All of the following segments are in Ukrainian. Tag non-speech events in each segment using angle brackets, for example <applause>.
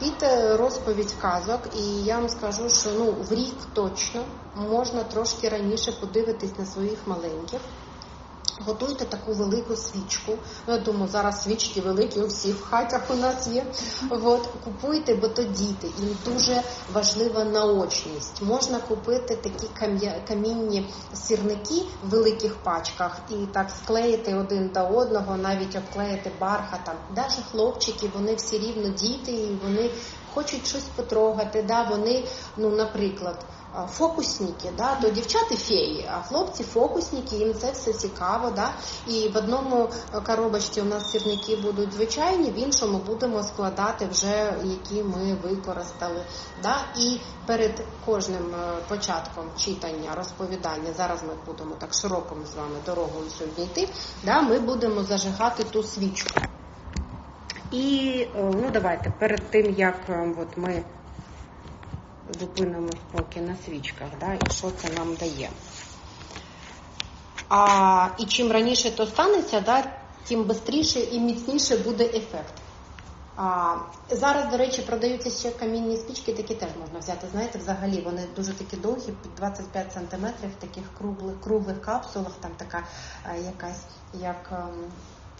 під е, розповідь казок, і я вам скажу, що ну в рік точно можна трошки раніше подивитись на своїх маленьких. Готуйте таку велику свічку. Ну, я думаю, зараз свічки великі у всіх в хатях у нас є. От, купуйте, бо то діти. Їм дуже важлива наочність. Можна купити такі камінні сірники в великих пачках і так склеїти один до одного, навіть обклеїти бархатом. Навіть хлопчики, вони всі рівно діти, і вони хочуть щось потрогати. Да? Вони, ну, наприклад. Фокусники, да, то дівчата феї, а хлопці фокусники, їм це все цікаво. Да? І в одному коробочці у нас сірники будуть звичайні, в іншому будемо складати вже які ми використали. Да? І перед кожним е, початком читання, розповідання, зараз ми будемо так широкою з вами дорогою сьогодні йти, да? ми будемо зажигати ту свічку. І е, ну давайте перед тим як е, от ми зупинимо поки на свічках, да, і що це нам дає. А, і чим раніше то станеться, да, тим швидше і міцніше буде ефект. А, зараз, до речі, продаються ще камінні спічки, такі теж можна взяти. Знаєте, взагалі вони дуже такі довгі, під 25 сантиметрів, в таких круглих, круглих капсулах, там така а, якась як.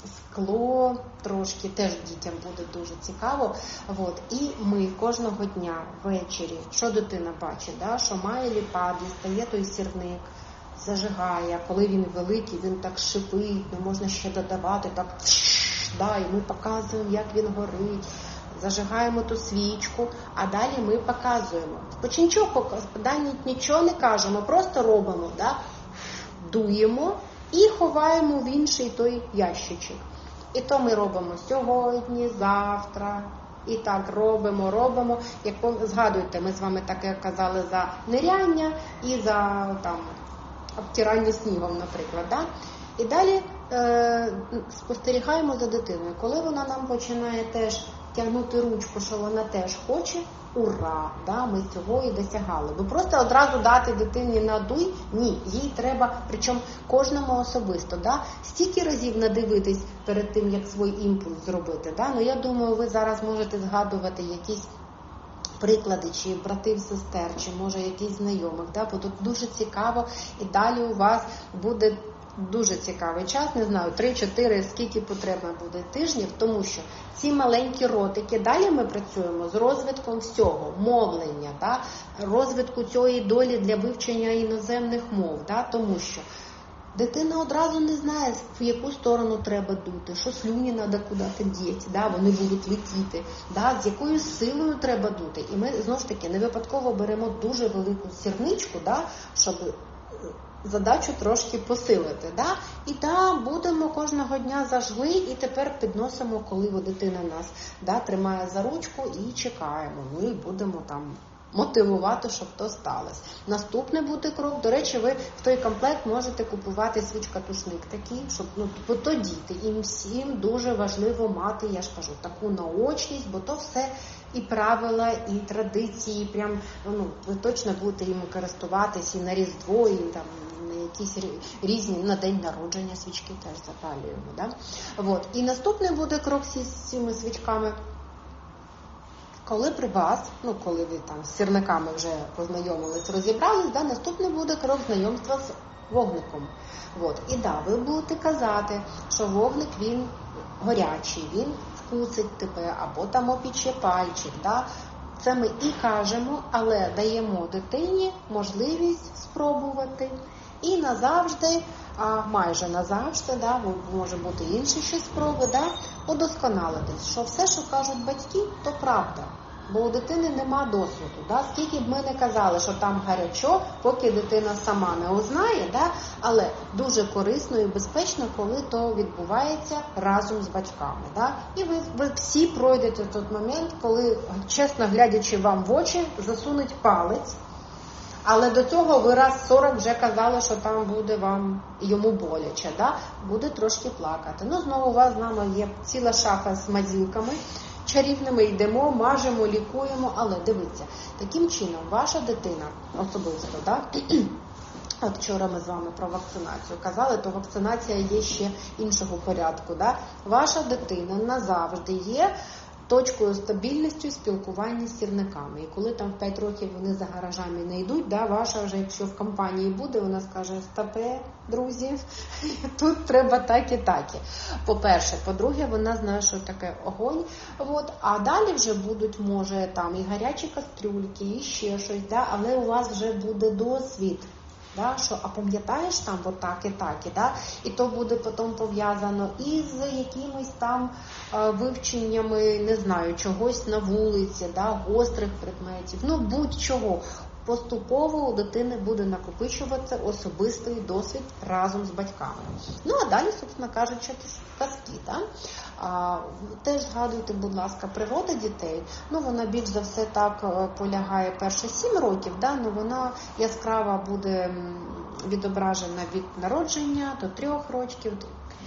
Скло трошки теж дітям буде дуже цікаво. От. І ми кожного дня ввечері, що дитина бачить, да, що має ліпа, дістає той сірник, зажигає. Коли він великий, він так шипить, ну можна ще додавати так, да, і ми показуємо, як він горить. Зажигаємо ту свічку, а далі ми показуємо. Спочатку нічого не кажемо, просто робимо, да? дуємо і ховаємо в інший той ящичок. І то ми робимо сьогодні, завтра. І так робимо, робимо. Як згадуєте, ми з вами таке казали за ниряння і за там обтирання снігом, наприклад. Да? І далі е, спостерігаємо за дитиною. Коли вона нам починає теж тягнути ручку, що вона теж хоче, ура! Да, ми цього і досягали. Бо просто одразу дати дитині надуй, ні, їй треба, причому кожному особисто, да, стільки разів надивитись перед тим, як свій імпульс зробити. Да? Ну я думаю, ви зараз можете згадувати якісь. Приклади, чи братів, сестер, чи може якісь знайомих, да? бо тут дуже цікаво, і далі у вас буде дуже цікавий час, не знаю, 3-4, скільки потрібно буде тижнів, тому що ці маленькі ротики, далі ми працюємо з розвитком всього, мовлення, да? розвитку цієї долі для вивчення іноземних мов, да? тому що Дитина одразу не знає, в яку сторону треба дути, що слюні треба куди-то діти, да, вони будуть летіти, да, з якою силою треба дути. І ми знову ж таки не випадково беремо дуже велику сірничку, да, щоб е, задачу трошки посилити. Да? І да, будемо кожного дня зажгли, і тепер підносимо, коли дитина нас да, тримає за ручку і чекаємо. Ну і будемо там мотивувати, щоб то сталося. Наступний буде крок. До речі, ви в той комплект можете купувати свічка-тушник такий, щоб ну то діти. Їм всім дуже важливо мати, я ж кажу, таку наочність, бо то все і правила, і традиції. Прям ну ви точно будете їм користуватись і на різдво, і там. На якісь різні на день народження свічки теж запалюємо. Да? От. І наступний буде крок з цими свічками. Коли при вас, ну коли ви там з сірниками вже познайомились, розібрались, да, наступний буде крок знайомства з вогником. От. І да, ви будете казати, що вогник він горячий, він вкусить тебе, або там опіче пальчик. Да? Це ми і кажемо, але даємо дитині можливість спробувати. І назавжди, а майже назавжди, да, може бути інші ще спроби, да, удосконалитись, що все, що кажуть батьки, то правда. Бо у дитини нема досвіду. Да? Скільки б ми не казали, що там гарячо, поки дитина сама не узнає, да? але дуже корисно і безпечно, коли то відбувається разом з батьками. Да? І ви, ви всі пройдете той момент, коли, чесно глядячи вам в очі, засунуть палець. Але до цього ви раз 40 вже казали, що там буде вам йому боляче, да? буде трошки плакати. Ну, знову у вас з нами є ціла шафа з мазілками чарівними, йдемо, мажемо, лікуємо, але дивіться, таким чином ваша дитина особисто, да? <clears throat> От вчора ми з вами про вакцинацію казали, то вакцинація є ще іншого порядку. Да? Ваша дитина назавжди є точкою стабільності спілкування з сірниками. І коли там в 5 років вони за гаражами не йдуть, да, ваша вже, якщо в компанії буде, вона скаже: Стапе, друзі, <laughs> тут треба так і так. По-перше, по-друге, вона знає, що таке огонь. От, а далі вже будуть, може, там і гарячі кастрюльки, і ще щось, да, але у вас вже буде досвід. Да, що, А пам'ятаєш там отак і так, і, да? і то буде потім пов'язано із якимись там е, вивченнями, не знаю, чогось на вулиці, да, гострих предметів, ну будь-чого. Поступово у дитини буде накопичуватися особистий досвід разом з батьками. Ну а далі, собственно кажучи, казки. Да? А, Теж згадуйте, будь ласка, природа дітей. Ну вона більш за все так е, полягає перше сім років, да? ну вона яскрава буде відображена від народження до трьох років.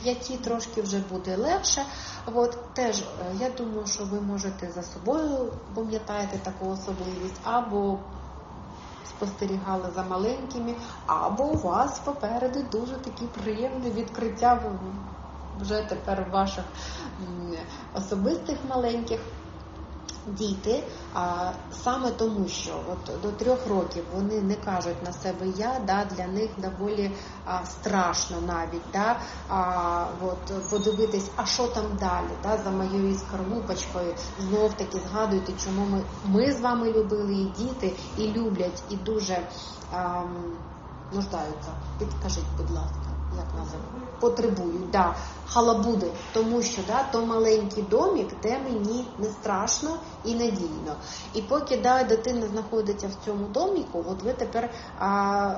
П'яті трошки вже буде легше. От теж е, я думаю, що ви можете за собою пам'ятаєте таку особливість, або спостерігали за маленькими, або у вас попереду дуже такі приємні відкриття вже тепер ваших особистих маленьких. Діти, а саме тому, що от до трьох років вони не кажуть на себе я, да, для них доволі а, страшно навіть да, а, от, подивитись, а що там далі, да, за моєю скорлупочкою, знов таки згадуйте, чому ми ми з вами любили і діти, і люблять, і дуже а, нуждаються. Підкажіть, будь ласка як називають, потребують, да, халабуди, тому що да, то маленький домик, де мені не страшно і надійно. І поки да, дитина знаходиться в цьому доміку, от ви тепер а,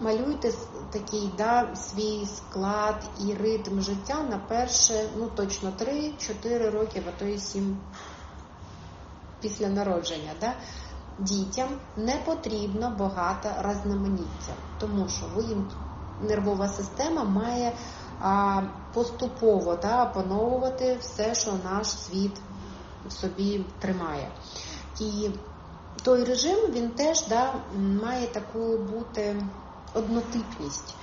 малюєте такий да, свій склад і ритм життя на перше, ну точно 3-4 роки, а то і 7 після народження. Да? Дітям не потрібно багато різноманіття, тому що ви їм нервова система має поступово да, опановувати все, що наш світ собі тримає. І той режим він теж да, має таку бути однотипність.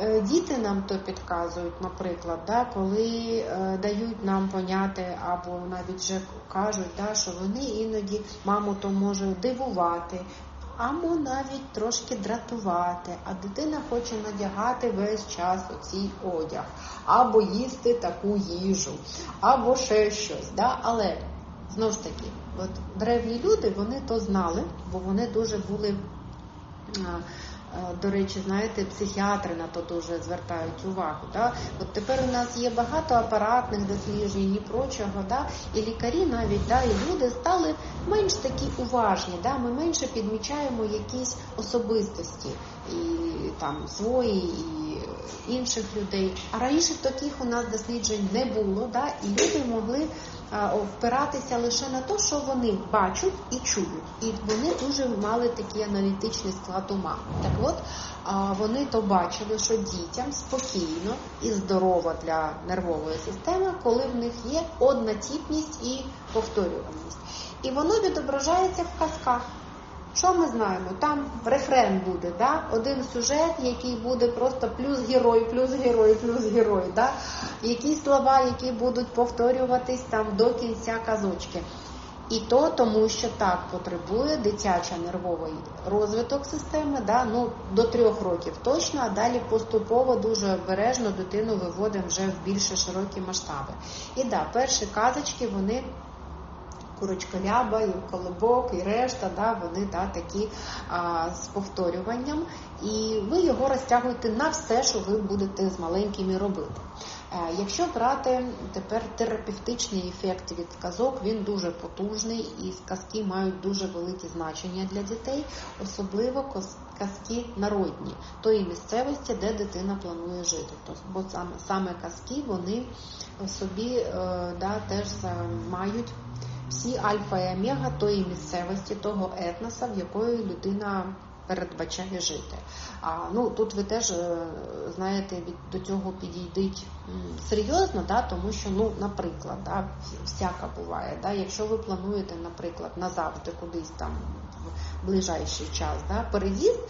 Е, діти нам то підказують, наприклад, да, коли е, дають нам поняти, або навіть вже кажуть, да, що вони іноді маму то може дивувати, або навіть трошки дратувати, а дитина хоче надягати весь час оцій одяг, або їсти таку їжу, або ще щось. Да? Але знову ж таки, от древні люди вони то знали, бо вони дуже були. Е, до речі, знаєте, психіатри на то дуже звертають увагу. Да? От тепер у нас є багато апаратних досліджень і прочого, да? і лікарі навіть да, і люди стали менш такі уважні. Да? Ми менше підмічаємо якісь особистості і там свої і інших людей. А раніше таких у нас досліджень не було, да? і люди могли впиратися лише на те, що вони бачать і чують. І вони дуже мали такий аналітичний склад ума. Так от вони то бачили, що дітям спокійно і здорово для нервової системи, коли в них є однотіпність і повторюваність. І воно відображається в казках. Що ми знаємо? Там рефрен буде, да? один сюжет, який буде просто плюс герой, плюс герой, плюс герой. Да? Якісь слова, які будуть повторюватись там до кінця казочки. І то тому, що так потребує дитяча нервовий розвиток системи, да? ну, до трьох років точно, а далі поступово дуже обережно дитину виводимо вже в більше широкі масштаби. І да, перші казочки вони курочкаряба, і колобок, і решта, да, вони да, такі а, з повторюванням, і ви його розтягуєте на все, що ви будете з маленькими робити. Е, якщо брати тепер терапевтичний ефект від казок, він дуже потужний і сказки мають дуже велике значення для дітей, особливо казки народні, тої місцевості, де дитина планує жити. Бо саме саме казки вони собі е, да, теж мають всі альфа і омега тої місцевості, того етноса, в якої людина передбачає жити. А ну тут ви теж е, знаєте, від до цього підійдіть серйозно, да, тому що, ну, наприклад, да, всяка буває, да, якщо ви плануєте, наприклад, назавжди кудись там в ближайший час да, переїзд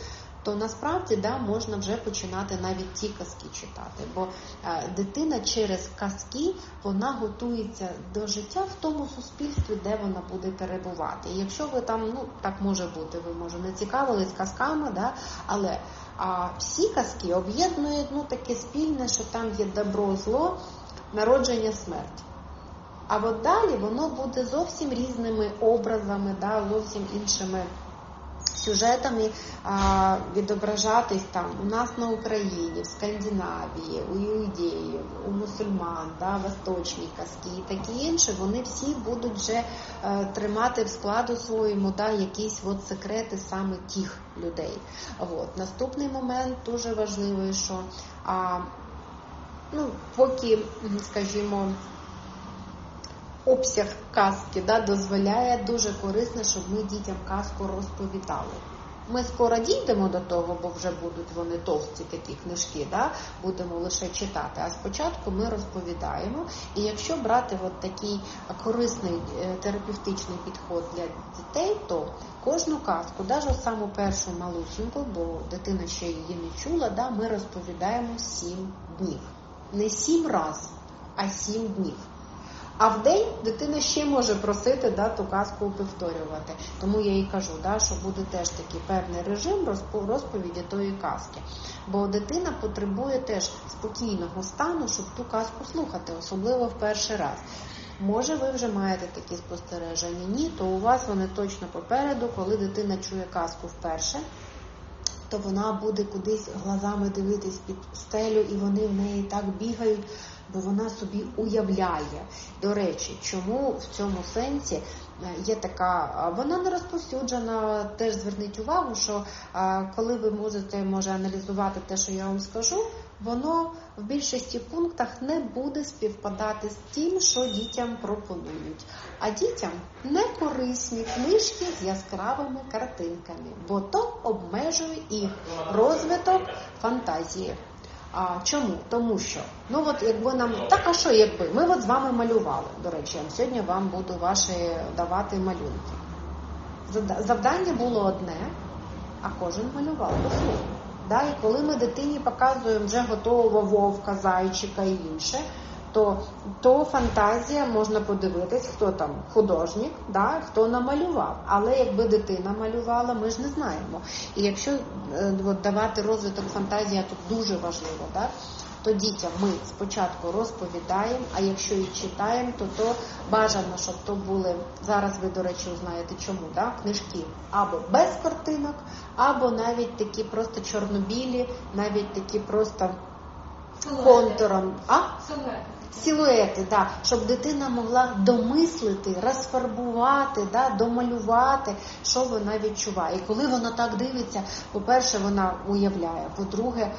то насправді да, можна вже починати навіть ті казки читати. Бо е, дитина через казки вона готується до життя в тому суспільстві, де вона буде перебувати. І якщо ви там, ну так може бути, ви може не цікавились казками, да, але а, всі казки об'єднують ну, таке спільне, що там є добро, зло, народження, смерть. А от далі воно буде зовсім різними образами, да, зовсім іншими сюжетами а, відображатись там у нас на Україні, в Скандинавії, у іудеїв, у мусульман, да, восточні казки і такі інші, вони всі будуть вже е, тримати в складу своєму да, якісь от секрети саме тих людей. От. Наступний момент дуже важливий, що а, ну, поки, скажімо, обсяг казки да, дозволяє дуже корисно, щоб ми дітям казку розповідали. Ми скоро дійдемо до того, бо вже будуть вони товсті такі книжки, да, будемо лише читати. А спочатку ми розповідаємо. І якщо брати от такий корисний е, терапевтичний підход для дітей, то кожну казку, навіть саму першу малусіньку, бо дитина ще її не чула, да, ми розповідаємо сім днів. Не сім разів, а сім днів. А в день дитина ще може просити да, ту казку повторювати. Тому я їй кажу, да, що буде теж такий певний режим розповіді тої казки. Бо дитина потребує теж спокійного стану, щоб ту казку слухати, особливо в перший раз. Може, ви вже маєте такі спостереження? Ні, то у вас вони точно попереду, коли дитина чує казку вперше. То вона буде кудись глазами дивитись під стелю, і вони в неї так бігають, бо вона собі уявляє. До речі, чому в цьому сенсі е, є така, вона не розповсюджена, теж зверніть увагу, що коли ви можете може аналізувати те, що я вам скажу, воно в більшості пунктах не буде співпадати з тим, що дітям пропонують. А дітям не корисні книжки з яскравими картинками, бо то обмежує їх розвиток фантазії. А чому? Тому що ну от якби нам так, а що якби ми от з вами малювали. До речі, я сьогодні вам буду ваші давати малюнки. Завдання було одне, а кожен малював по. Да? І коли ми дитині показуємо вже готового вовка, зайчика і інше, то то фантазія можна подивитись, хто там художник, да, хто намалював. Але якби дитина малювала, ми ж не знаємо. І якщо е, от, давати розвиток фантазії, то дуже важливо, да, то дітям ми спочатку розповідаємо, а якщо і читаємо, то то бажано, щоб то були зараз. Ви, до речі, узнаєте чому да, книжки або без картинок, або навіть такі просто чорнобілі, навіть такі просто контуром. А? Силуети, да, щоб дитина могла домислити, розфарбувати, да, домалювати, що вона відчуває. І коли вона так дивиться, по-перше, вона уявляє, по-друге,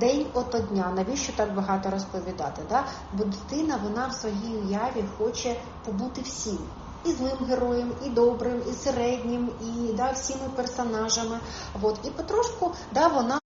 день ото дня, навіщо так багато розповідати? Да? Бо дитина вона в своїй уяві хоче побути всім. І злим героєм, і добрим, і середнім, і да, всіми персонажами. От. І потрошку да, вона.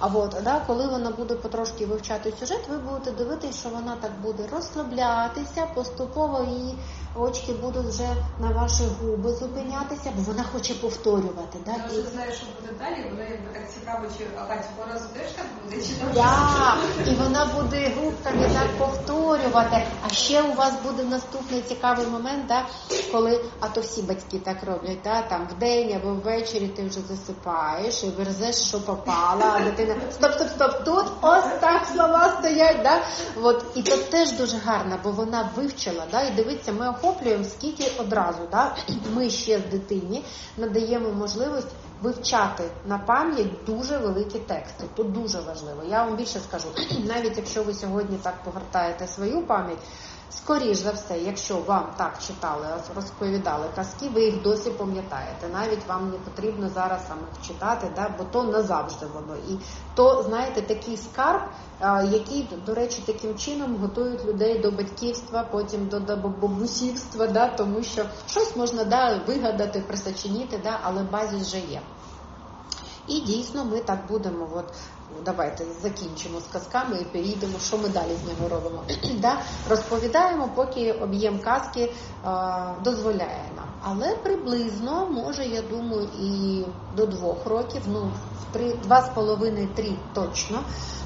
А от да, коли вона буде потрошки вивчати сюжет, ви будете дивитися, що вона так буде розслаблятися, поступово її очки будуть вже на ваші губи зупинятися, бо вона хоче повторювати. Да? Я вже знаю, що буде далі, вона якби так цікаво, чи а так цього разу теж так буде, чи там да, і вона буде губками так повторювати. А ще у вас буде наступний цікавий момент, да, коли, а то всі батьки так роблять, да, там в день або ввечері ти вже засипаєш і верзеш, що попала, а дитина стоп, стоп, стоп, тут ось так слова стоять. Да? От, і це теж дуже гарно, бо вона вивчила, да, і дивиться, ми охоплюємо скільки одразу. Да? <clears throat> Ми ще з дитині надаємо можливість вивчати на пам'ять дуже великі тексти. Тут дуже важливо. Я вам більше скажу, <clears throat> навіть якщо ви сьогодні так повертаєте свою пам'ять. Скоріш за все, якщо вам так читали, розповідали казки, ви їх досі пам'ятаєте. Навіть вам не потрібно зараз саме читати, да, бо то назавжди воно. І то, знаєте, такий скарб, який, до речі, таким чином готують людей до батьківства, потім до, до бабусівства, да, тому що щось можна да, вигадати, присочиніти, да, але базіс вже є. І дійсно ми так будемо. От давайте закінчимо з казками і перейдемо, що ми далі з ними робимо. <clears throat> да? Розповідаємо, поки об'єм казки е, дозволяє нам. Але приблизно, може, я думаю, і до двох років, ну, три, два з половиною, три точно.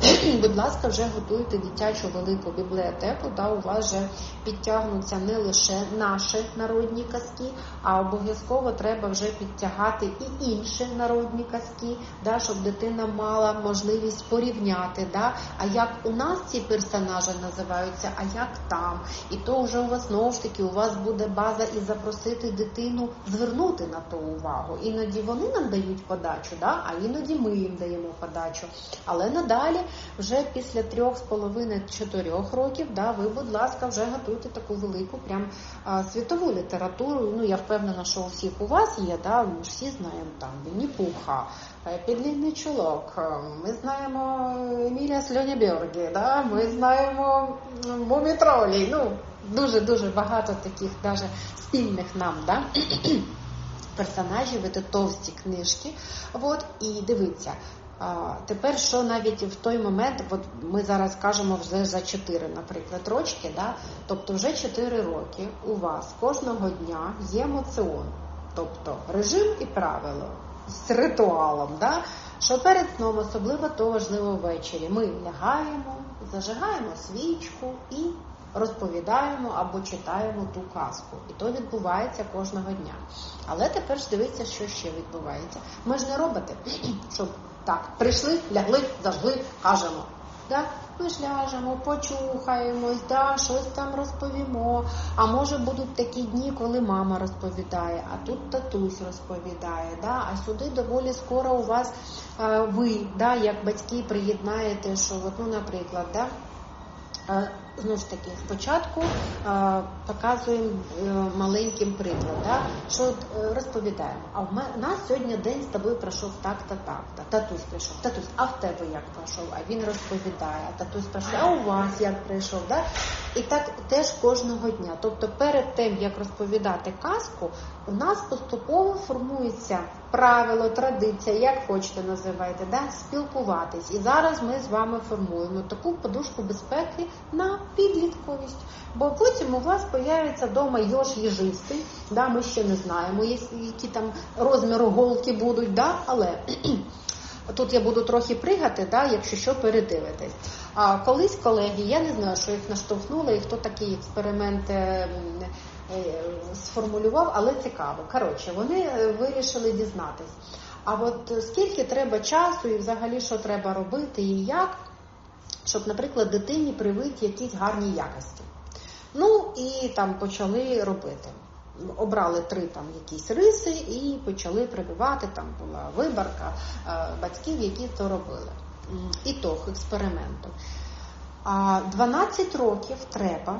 <clears throat> Будь ласка, вже готуйте дитячу велику бібліотеку, да, у вас вже підтягнуться не лише наші народні казки, а обов'язково треба вже підтягати і інші народні казки, да, щоб дитина мала можливість порівняти, да, а як у нас ці персонажі називаються, а як там. І то вже у вас знову ж таки у вас буде база і запросити дитину звернути на то увагу. Іноді вони нам дають подачу, да, а іноді ми їм даємо подачу. Але надалі, вже після трьох з половиною чотирьох років, да, ви, будь ласка, вже готуйте таку велику, прям а, світову літературу. Ну я впевнена, що у всіх у вас є, да, ми всі знаємо там Вінні Пуха, е, Підлінний чулок. е, Ми знаємо Емілія Сльонібергі, да, ми знаємо Мумітролі. Ну дуже дуже багато таких даже спільних нам, да. <clears throat> Персонажів, це товсті книжки. От, і дивіться, а, тепер що навіть в той момент, от ми зараз кажемо вже за 4, наприклад, рочки, да? тобто вже 4 роки у вас кожного дня є моціон, тобто режим і правило з ритуалом, да? що перед сном, особливо то важливо ввечері, ми лягаємо, зажигаємо свічку і розповідаємо або читаємо ту казку. І то відбувається кожного дня. Але тепер ж дивіться, що ще відбувається. Ми ж не роботи, <clears throat> щоб так, прийшли, лягли, зажгли, кажемо. Да? Ми ж ляжемо, почухаємось, да, щось там розповімо. А може будуть такі дні, коли мама розповідає, а тут татусь розповідає. Да? А сюди доволі скоро у вас е, ви, да, як батьки, приєднаєте, що, от, ну, наприклад, да, е, Знову ж таки, спочатку е, показуємо е, маленьким приклад, да, що е, розповідаємо. А в мене нас сьогодні день з тобою пройшов так-то, так-то. Татусь прийшов. Татусь, а в тебе як пройшов? А він розповідає. А татусь прийшов, а у вас як прийшов? Да? І так теж кожного дня. Тобто, перед тим як розповідати казку, у нас поступово формується правило, традиція, як хочете називайте, да? спілкуватись. І зараз ми з вами формуємо таку подушку безпеки на підлітковість. Бо потім у вас появиться вдома йош їжистий, да? ми ще не знаємо, які там розміру голки будуть, да? але <clears throat> тут я буду трохи пригати, да? якщо що передивитись. А колись колеги, я не знаю, що їх наштовхнуло і хто такий експеримент. е, е, Сформулював, але цікаво. Коротше, вони е, вирішили дізнатись. А от скільки треба часу і взагалі що треба робити і як, щоб, наприклад, дитині привити якісь гарні якості. Ну і там почали робити. Обрали три там якісь риси і почали прививати. Там була виборка е, батьків, які це робили. Ітог експерименту. А 12 років треба,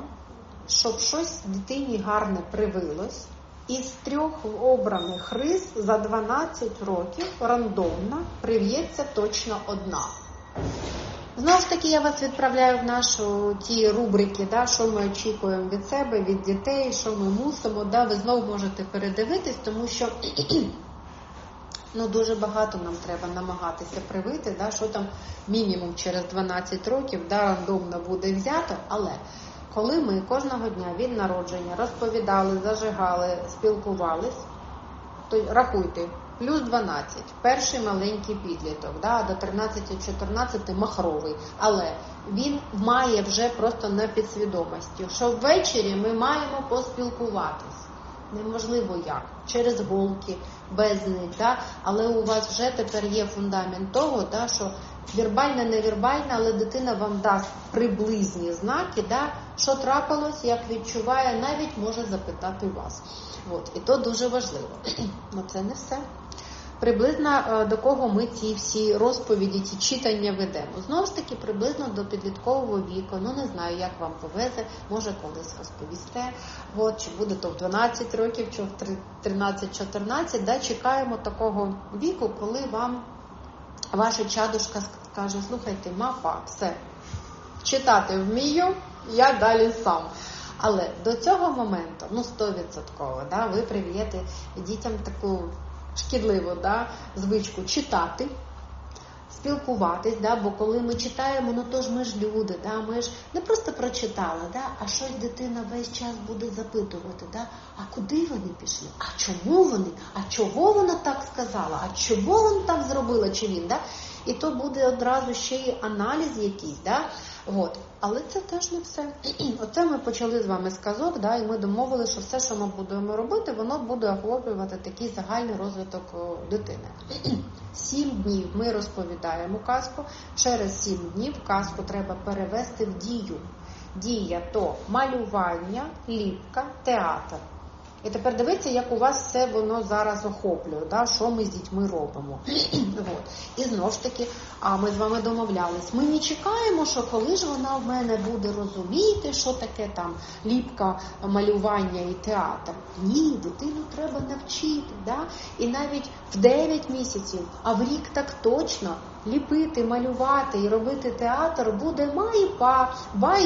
щоб щось дитині гарне привилось. Із трьох обраних рис за 12 років рандомно прив'ється точно одна. Знову ж таки, я вас відправляю в нашу ті рубрики, да, що ми очікуємо від себе, від дітей, що ми мусимо. Да, ви знову можете передивитись, тому що ну, дуже багато нам треба намагатися привити, да, що там мінімум через 12 років да, рандомно буде взято. Але коли ми кожного дня від народження розповідали, зажигали, спілкувались, то рахуйте, плюс 12, перший маленький підліток, да, до 13-14 махровий, але він має вже просто на підсвідомості, що ввечері ми маємо поспілкуватись. Неможливо як, через голки, без них, да? але у вас вже тепер є фундамент того, да, що вірбальне, невірбальне, але дитина вам дасть приблизні знаки, да, що трапилось, як відчуває, навіть може запитати вас. От, і то дуже важливо. <clears throat> Ну це не все. Приблизно е, до кого ми ці всі розповіді, ці читання ведемо. Знову ж таки, приблизно до підліткового віку. Ну не знаю, як вам повезе, може колись розповісте. От, чи буде то в 12 років, чи в 13-14. Да, чекаємо такого віку, коли вам ваша чадушка скаже, слухайте, мапа, все, читати вмію, я далі сам. Але до цього моменту, ну 100%, да, ви прив'єте дітям таку шкідливу да, звичку читати, спілкуватись, да, бо коли ми читаємо, ну то ж ми ж люди, да, ми ж не просто прочитали, да, а щось дитина весь час буде запитувати, да, а куди вони пішли, а чому вони, а чого вона так сказала, а чого вона так зробила, чи він, да? І то буде одразу ще й аналіз якийсь, да? От. Але це теж не все. <clears throat> Оце ми почали з вами з казок, да, і ми домовилися, що все, що ми будемо робити, воно буде охоплювати такий загальний розвиток дитини. <clears throat> Сім днів ми розповідаємо казку. Через сім днів казку треба перевести в дію. Дія то малювання, ліпка, театр. І тепер дивіться, як у вас все воно зараз охоплює, да, що ми з дітьми робимо. <clears throat> От. І знову ж таки, а ми з вами домовлялись. Ми не чекаємо, що коли ж вона в мене буде розуміти, що таке там ліпка, малювання і театр. Ні, дитину треба навчити. Да? І навіть в 9 місяців, а в рік так точно ліпити, малювати і робити театр буде має па, ба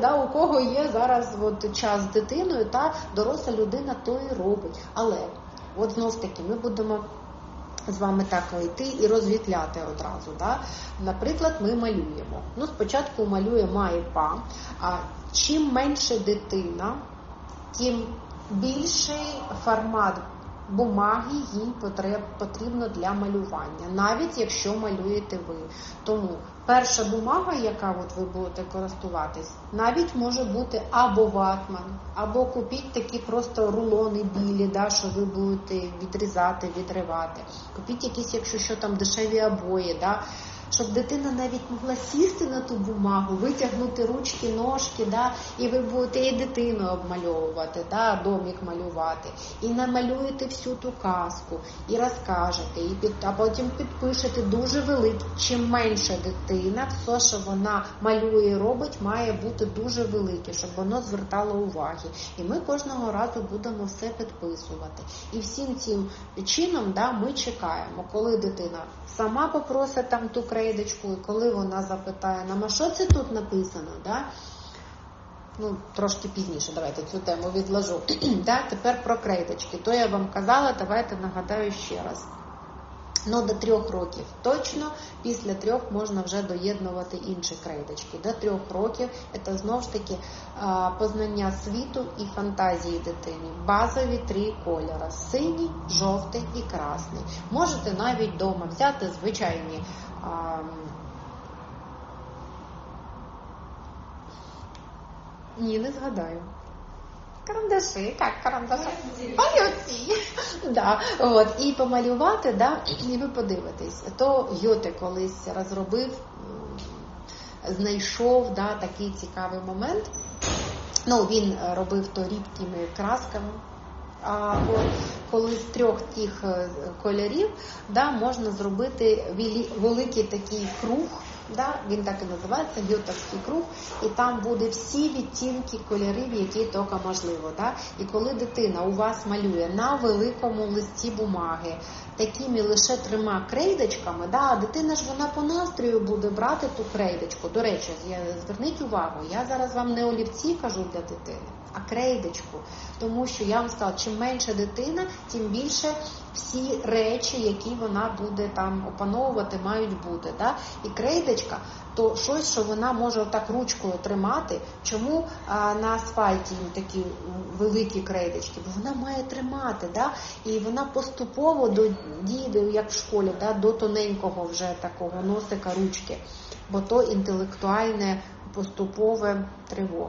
да, у кого є зараз от, час з дитиною, та доросла людина то і робить. Але от знов таки ми будемо з вами так йти і розвітляти одразу. Да? Наприклад, ми малюємо. Ну, спочатку малює має па, а чим менше дитина, тим більший формат бумаги їй потрібно для малювання, навіть якщо малюєте ви. Тому перша бумага, яка от ви будете користуватись, навіть може бути або ватман, або купіть такі просто рулони білі, да, що ви будете відрізати, відривати. Купіть якісь, якщо що там дешеві обої. Да, щоб дитина навіть могла сісти на ту бумагу, витягнути ручки, ножки, да, і ви будете і дитину обмальовувати, да, домик малювати, і намалюєте всю ту казку, і розкажете, і під, а потім підпишете дуже великий. Чим менша дитина, все, що вона малює і робить, має бути дуже велике, щоб воно звертало уваги. І ми кожного разу будемо все підписувати. І всім цим чином да, ми чекаємо, коли дитина сама попросить там ту крейдочку, і коли вона запитає нам, а що це тут написано? Да? Ну, трошки пізніше, давайте цю тему відложу. <clears throat> да? Тепер про крейдочки. То я вам казала, давайте нагадаю ще раз. Ну, до трьох років точно, після трьох можна вже доєднувати інші крейдочки. До трьох років це знову ж таки познання світу і фантазії дитини. Базові три кольори: синій, жовтий і красний. Можете навіть вдома взяти звичайні. А, ні, не згадаю. Карандаши, як карандаши? Олівці. Да, от, і помалювати, да, і ви подивитесь. То Йоте колись розробив, знайшов да, такий цікавий момент. Ну, він робив то рідкими красками. А от коли з трьох тих кольорів да, можна зробити великий такий круг. Да, він так і називається гютовський круг, і там буде всі відтінки кольорів, які тільки можливо. Да? І коли дитина у вас малює на великому листі бумаги такими лише трьома крейдочками, да, дитина ж вона по настрою буде брати ту крейдочку. До речі, зверніть увагу, я зараз вам не олівці кажу для дитини, а крейдочку. Тому що я вам сказала, чим менша дитина, тим більше всі речі, які вона буде там опановувати, мають бути. Да? І крейдочка то щось, що вона може отак ручкою тримати. Чому а, на асфальті їм такі великі крейдочки? Бо вона має тримати, да? і вона поступово до дійде, як в школі, да? до тоненького вже такого носика ручки, бо то інтелектуальне поступове тривога.